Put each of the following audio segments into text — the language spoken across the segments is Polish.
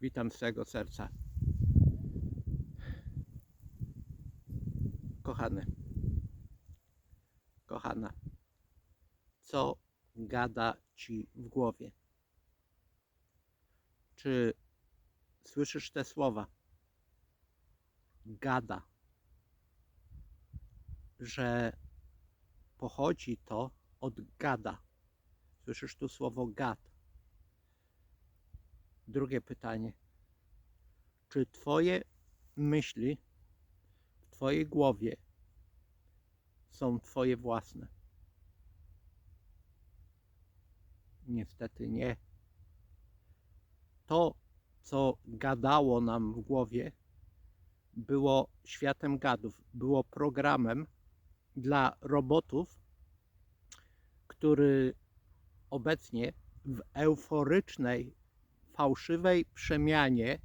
Witam z całego serca. Kochany, kochana, co gada ci w głowie? Czy słyszysz te słowa? Gada, że pochodzi to od gada. Słyszysz tu słowo gad. Drugie pytanie. Czy Twoje myśli w Twojej głowie są Twoje własne? Niestety nie. To, co gadało nam w głowie, było światem gadów, było programem dla robotów, który obecnie w euforycznej fałszywej przemianie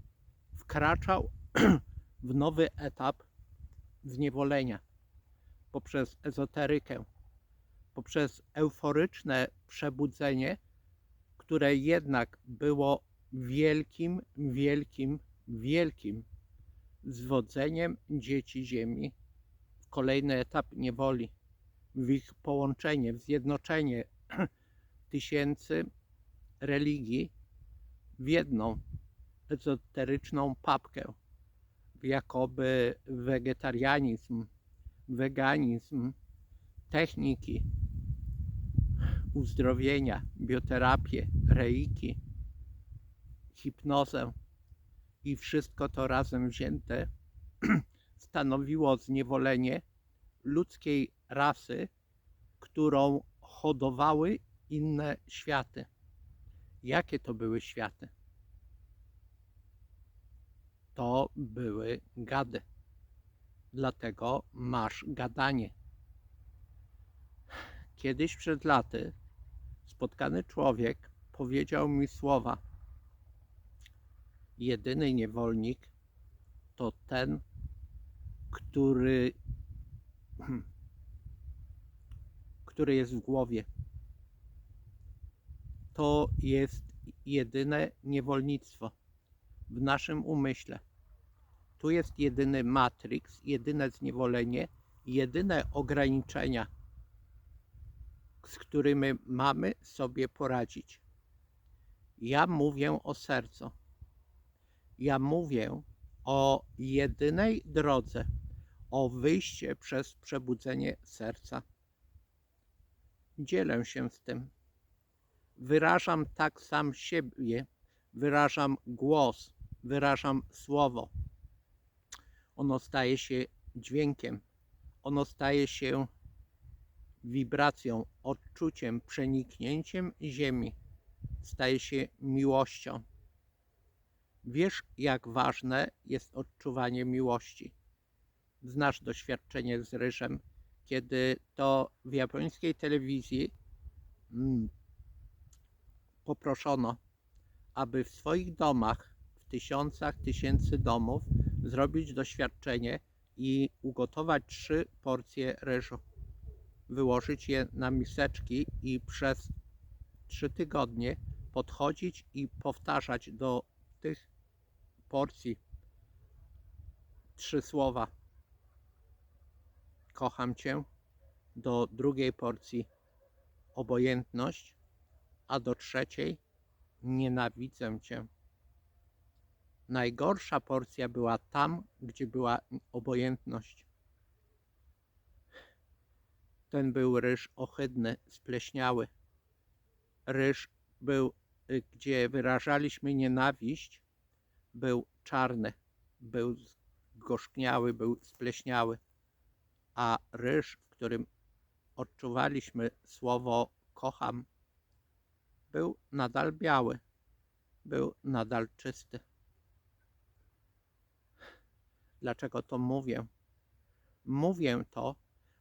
wkraczał w nowy etap zniewolenia poprzez ezoterykę, poprzez euforyczne przebudzenie, które jednak było wielkim, wielkim, wielkim zwodzeniem dzieci Ziemi. W kolejny etap niewoli, w ich połączenie, w zjednoczenie tysięcy religii w jedną ezoteryczną papkę, jakoby wegetarianizm, weganizm, techniki uzdrowienia, bioterapię, reiki, hipnozę i wszystko to razem wzięte stanowiło zniewolenie ludzkiej rasy, którą hodowały inne światy. Jakie to były światy? To były gady. Dlatego masz gadanie. Kiedyś przed laty spotkany człowiek powiedział mi słowa: Jedyny niewolnik to ten, który, który jest w głowie to jest jedyne niewolnictwo w naszym umyśle. Tu jest jedyny matrix, jedyne zniewolenie, jedyne ograniczenia, z którymi mamy sobie poradzić. Ja mówię o sercu. Ja mówię o jedynej drodze, o wyjście przez przebudzenie serca. Dzielę się z tym wyrażam tak sam siebie, wyrażam głos, wyrażam słowo. Ono staje się dźwiękiem, ono staje się wibracją, odczuciem, przeniknięciem ziemi, staje się miłością. Wiesz, jak ważne jest odczuwanie miłości. Znasz doświadczenie z ryżem, kiedy to w japońskiej telewizji mm, poproszono, aby w swoich domach, w tysiącach tysięcy domów, zrobić doświadczenie i ugotować trzy porcje ryżu. Wyłożyć je na miseczki i przez trzy tygodnie podchodzić i powtarzać do tych porcji trzy słowa. Kocham Cię. Do drugiej porcji obojętność a do trzeciej nienawidzę cię. Najgorsza porcja była tam, gdzie była obojętność. Ten był ryż ohydny, spleśniały. Ryż był, y, gdzie wyrażaliśmy nienawiść, był czarny, był gorzkniały, był spleśniały. A ryż, w którym odczuwaliśmy słowo kocham, był nadal biały, był nadal czysty. Dlaczego to mówię? Mówię to,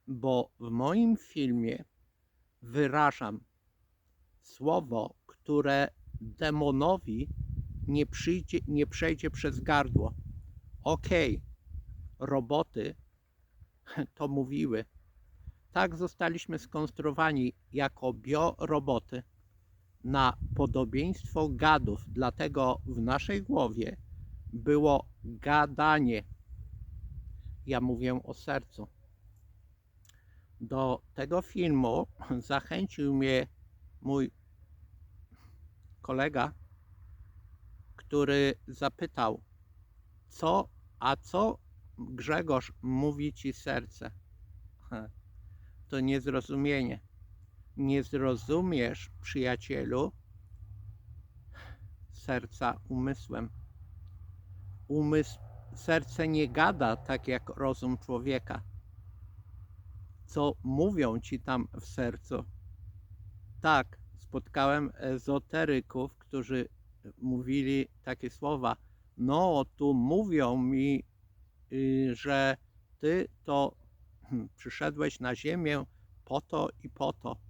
bo w moim filmie wyrażam słowo, które demonowi nie, przyjdzie, nie przejdzie przez gardło. Okej, okay, roboty to mówiły. Tak zostaliśmy skonstruowani jako bioroboty na podobieństwo gadów. Dlatego w naszej głowie było gadanie. Ja mówię o sercu. Do tego filmu zachęcił mnie mój kolega, który zapytał, co, a co Grzegorz mówi ci serce? To niezrozumienie. Nie zrozumiesz, przyjacielu, serca umysłem. Umysł, serce nie gada tak jak rozum człowieka. Co mówią ci tam w sercu? Tak, spotkałem ezoteryków, którzy mówili takie słowa. No, tu mówią mi, y, że ty to hmm, przyszedłeś na ziemię po to i po to.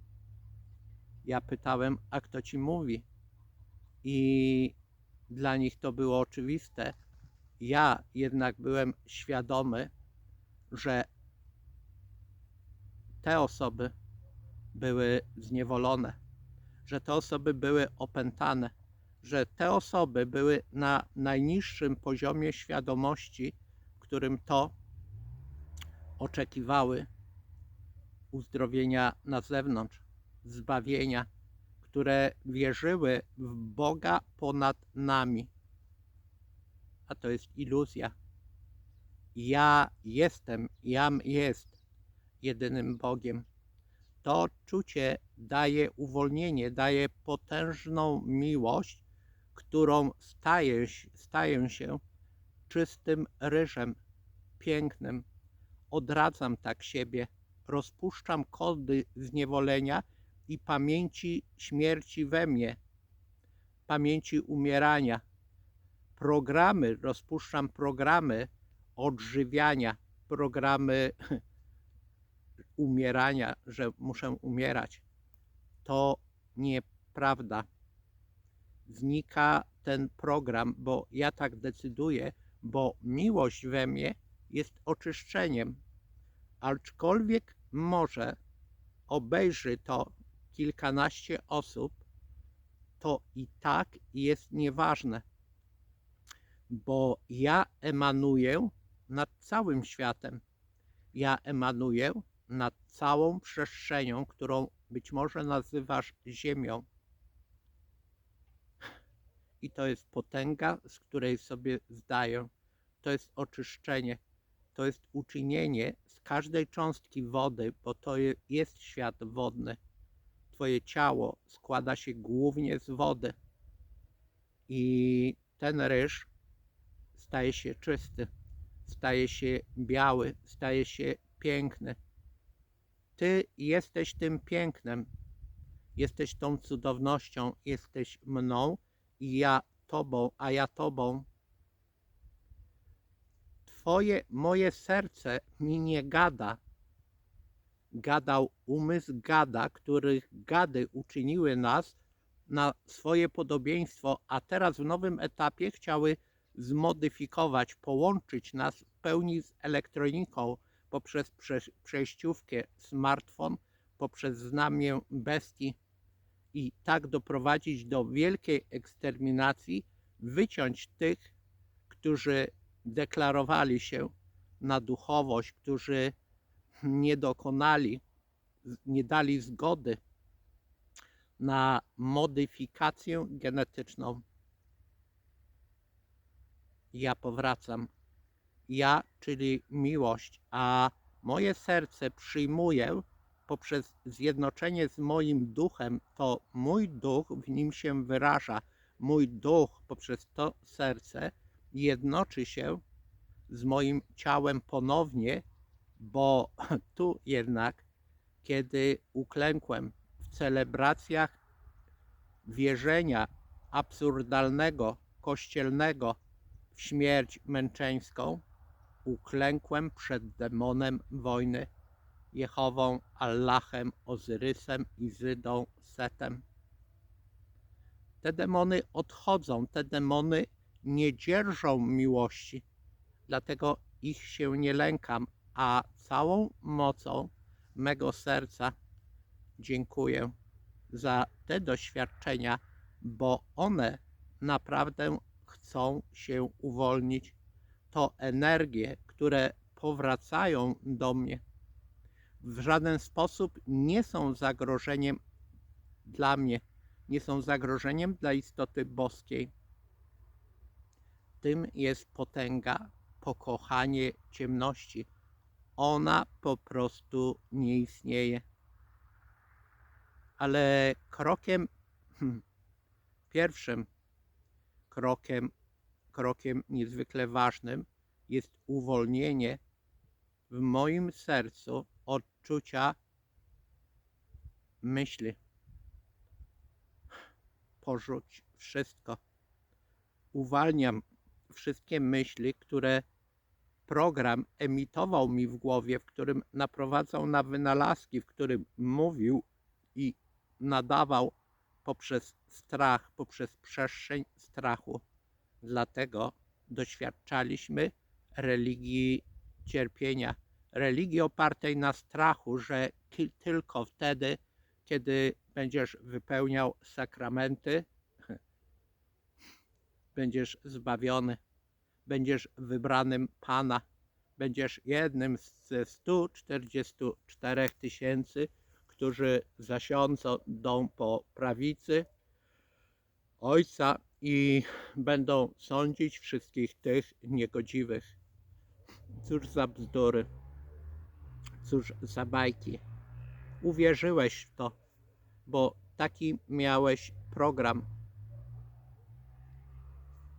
Ja pytałem, a kto ci mówi? I dla nich to było oczywiste. Ja jednak byłem świadomy, że te osoby były zniewolone, że te osoby były opętane, że te osoby były na najniższym poziomie świadomości, w którym to oczekiwały uzdrowienia na zewnątrz, zbawienia, które wierzyły w Boga ponad nami. A to jest iluzja. Ja jestem, jam jest jedynym Bogiem. To czucie daje uwolnienie, daje potężną miłość, którą staje, staję się czystym ryżem, pięknym. Odradzam tak siebie, rozpuszczam kody zniewolenia i pamięci śmierci we mnie, pamięci umierania. Programy, rozpuszczam programy odżywiania, programy umierania, że muszę umierać. To nieprawda. Znika ten program, bo ja tak decyduję, bo miłość we mnie jest oczyszczeniem. Aczkolwiek może obejrzy to kilkanaście osób, to i tak jest nieważne, bo ja emanuję nad całym światem. Ja emanuję nad całą przestrzenią, którą być może nazywasz Ziemią. I to jest potęga, z której sobie zdaję. To jest oczyszczenie. To jest uczynienie z każdej cząstki wody, bo to je- jest świat wodny. Twoje ciało składa się głównie z wody. I ten ryż staje się czysty, staje się biały, staje się piękny. Ty jesteś tym pięknem, jesteś tą cudownością, jesteś mną i ja Tobą, a ja Tobą. Twoje, moje serce mi nie gada. Gadał umysł gada, których gady uczyniły nas na swoje podobieństwo, a teraz w nowym etapie chciały zmodyfikować, połączyć nas w pełni z elektroniką poprzez prze, przejściówkę smartfon, poprzez znamię bestii i tak doprowadzić do wielkiej eksterminacji, wyciąć tych, którzy deklarowali się na duchowość, którzy nie dokonali, nie dali zgody na modyfikację genetyczną. Ja powracam. Ja, czyli miłość, a moje serce przyjmuje poprzez zjednoczenie z moim duchem, to mój duch w nim się wyraża. Mój duch poprzez to serce jednoczy się z moim ciałem ponownie, bo tu jednak, kiedy uklękłem w celebracjach wierzenia absurdalnego, kościelnego w śmierć męczeńską, uklękłem przed demonem wojny, Jehową, Allahem, Ozyrysem, Izydą, Setem. Te demony odchodzą, te demony nie dzierżą miłości, dlatego ich się nie lękam, a całą mocą mego serca dziękuję. za te doświadczenia, bo one naprawdę chcą się uwolnić. To energie, które powracają do mnie, w żaden sposób nie są zagrożeniem dla mnie, nie są zagrożeniem dla istoty boskiej. Tym jest potęga, pokochanie ciemności. Ona po prostu nie istnieje. Ale krokiem hmm, pierwszym, krokiem, krokiem niezwykle ważnym jest uwolnienie w moim sercu odczucia myśli. Porzuć wszystko. Uwalniam wszystkie myśli, które program emitował mi w głowie, w którym naprowadzał na wynalazki, w którym mówił i nadawał poprzez strach, poprzez przestrzeń strachu. Dlatego doświadczaliśmy religii cierpienia, religii opartej na strachu, że tylko wtedy, kiedy będziesz wypełniał sakramenty, będziesz zbawiony, będziesz wybranym Pana, będziesz jednym ze 144 tysięcy, którzy zasiądą po prawicy Ojca i będą sądzić wszystkich tych niegodziwych. Cóż za bzdury, cóż za bajki. Uwierzyłeś w to, bo taki miałeś program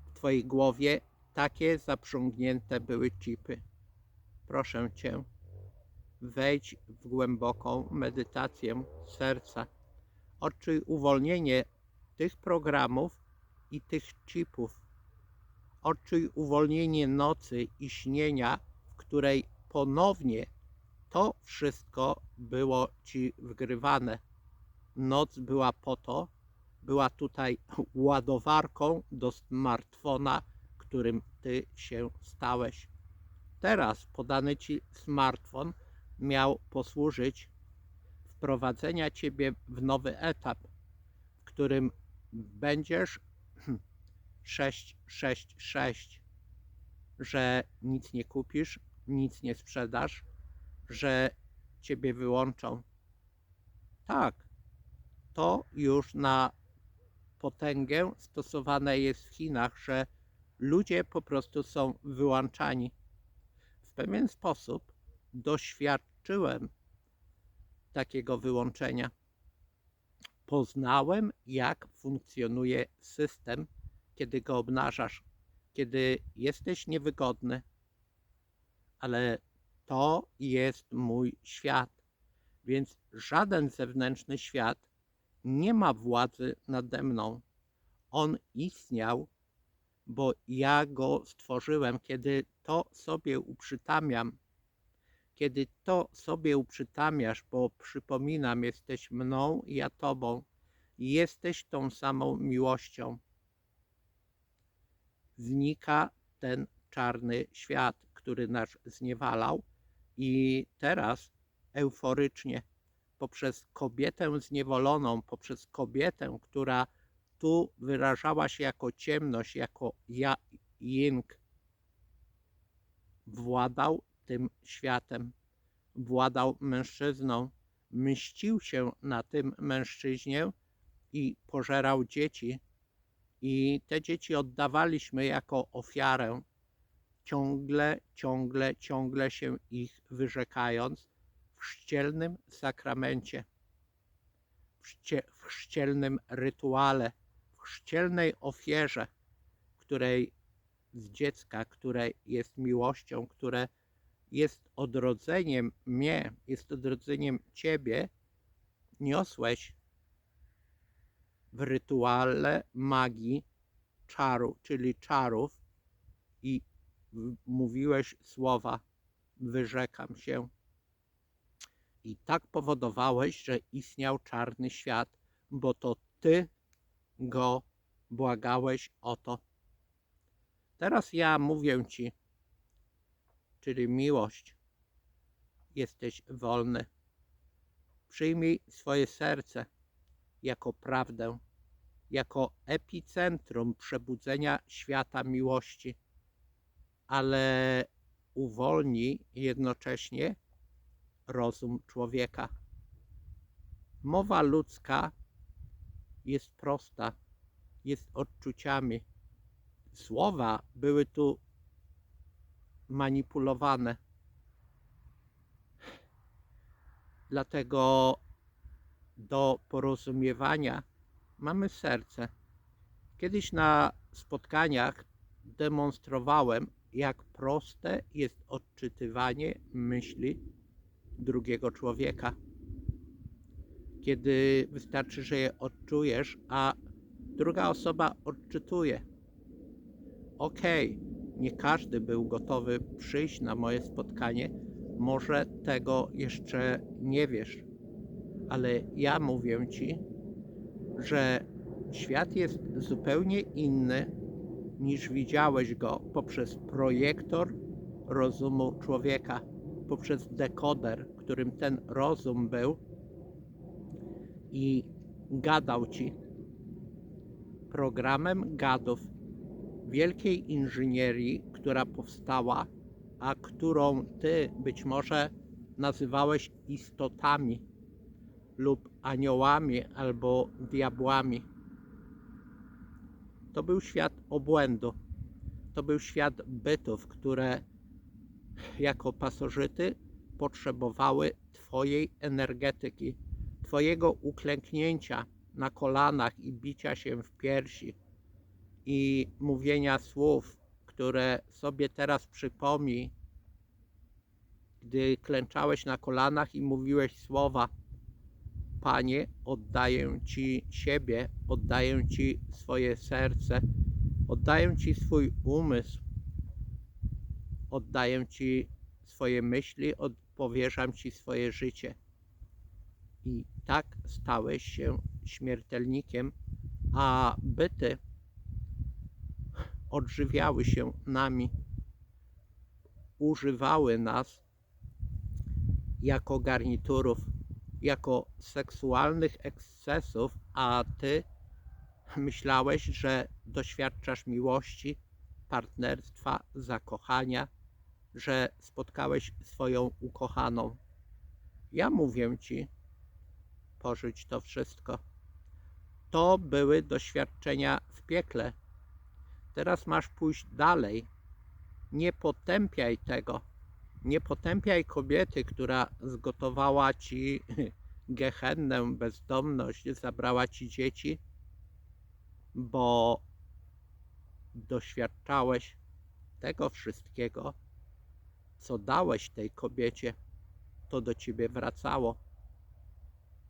w Twojej głowie, takie zaprzągnięte były chipy. Proszę Cię, wejdź w głęboką medytację serca. Odczuj uwolnienie tych programów i tych chipów. Odczuj uwolnienie nocy i śnienia, w której ponownie to wszystko było Ci wgrywane. Noc była po to, była tutaj ładowarką do smartfona, którym Ty się stałeś. Teraz podany Ci smartfon miał posłużyć wprowadzenia Ciebie w nowy etap, w którym będziesz 666, że nic nie kupisz, nic nie sprzedasz, że Ciebie wyłączą. Tak, to już na potęgę stosowane jest w Chinach, że ludzie po prostu są wyłączani. W pewien sposób doświadczyłem takiego wyłączenia. Poznałem, jak funkcjonuje system, kiedy go obnażasz, kiedy jesteś niewygodny. Ale to jest mój świat, więc żaden zewnętrzny świat nie ma władzy nade mną. On istniał, bo ja go stworzyłem. Kiedy to sobie uprzytamiam, kiedy to sobie uprzytamiasz, bo przypominam, jesteś mną, ja tobą, jesteś tą samą miłością. Znika ten czarny świat, który nas zniewalał, i teraz euforycznie poprzez kobietę zniewoloną, poprzez kobietę, która tu wyrażała się jako ciemność, jako ja, Ying, władał tym światem, władał mężczyzną, mścił się na tym mężczyźnie i pożerał dzieci. I te dzieci oddawaliśmy jako ofiarę, ciągle, ciągle, ciągle się ich wyrzekając w chrzcielnym sakramencie, w, chcie, w rytuale, chrzcielnej ofierze, której z dziecka, które jest miłością, które jest odrodzeniem mnie, jest odrodzeniem Ciebie, niosłeś w rytuale magii czaru, czyli czarów i mówiłeś słowa wyrzekam się. I tak powodowałeś, że istniał czarny świat, bo to Ty go błagałeś o to. Teraz ja mówię Ci, czyli miłość, jesteś wolny. Przyjmij swoje serce, jako prawdę, jako epicentrum przebudzenia świata miłości, ale uwolni jednocześnie rozum człowieka. Mowa ludzka jest prosta, jest odczuciami. Słowa były tu manipulowane. Dlatego do porozumiewania mamy serce. Kiedyś na spotkaniach demonstrowałem, jak proste jest odczytywanie myśli drugiego człowieka. Kiedy wystarczy, że je odczujesz, a druga osoba odczytuje. Okej, nie każdy był gotowy przyjść na moje spotkanie, może tego jeszcze nie wiesz, ale ja mówię ci, że świat jest zupełnie inny niż widziałeś go poprzez projektor rozumu człowieka, poprzez dekoder, którym ten rozum był i gadał ci programem gadów wielkiej inżynierii, która powstała, a którą ty być może nazywałeś istotami lub aniołami albo diabłami. To był świat obłędu. To był świat bytów, które jako pasożyty potrzebowały Twojej energetyki, Twojego uklęknięcia na kolanach i bicia się w piersi i mówienia słów, które sobie teraz przypomnij, gdy klęczałeś na kolanach i mówiłeś słowa: Panie, oddaję Ci siebie, oddaję Ci swoje serce, oddaję Ci swój umysł, oddaję Ci swoje myśli, powierzam Ci swoje życie. I tak stałeś się śmiertelnikiem, a byty odżywiały się nami, używały nas jako garniturów, jako seksualnych ekscesów, a ty myślałeś, że doświadczasz miłości, partnerstwa, zakochania, że spotkałeś swoją ukochaną. Ja mówię ci, pożyć to wszystko. To były doświadczenia w piekle. Teraz masz pójść dalej. Nie potępiaj tego. Nie potępiaj kobiety, która zgotowała ci gehennę, bezdomność, zabrała ci dzieci, bo doświadczałeś tego wszystkiego, co dałeś tej kobiecie, to do ciebie wracało.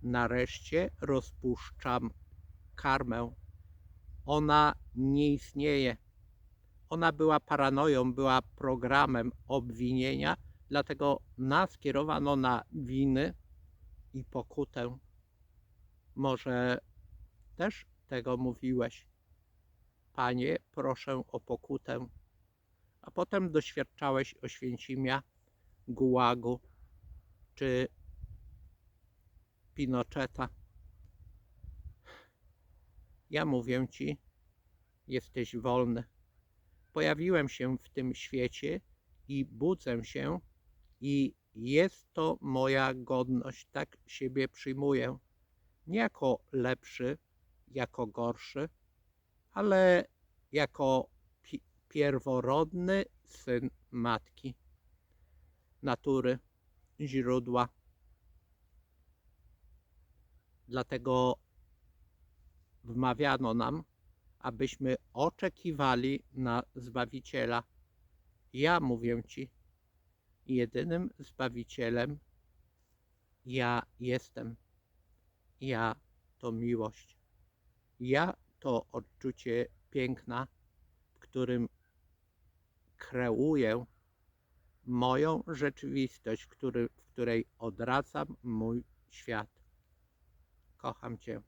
Nareszcie rozpuszczam karmę. Ona nie istnieje. Ona była paranoją, była programem obwinienia, dlatego nas kierowano na winy i pokutę. Może też tego mówiłeś. Panie, proszę o pokutę. A potem doświadczałeś Oświęcimia, Gułagu czy Pinocheta. Ja mówię ci, jesteś wolny. Pojawiłem się w tym świecie i budzę się i jest to moja godność, tak siebie przyjmuję. Nie jako lepszy, jako gorszy, ale jako pi- pierworodny syn matki, natury, źródła. Dlatego wmawiano nam, abyśmy oczekiwali na Zbawiciela. Ja mówię Ci, jedynym Zbawicielem ja jestem. Ja to miłość. Ja to odczucie piękna, w którym kreuję moją rzeczywistość, który, w której odracam mój świat. Kocham Cię.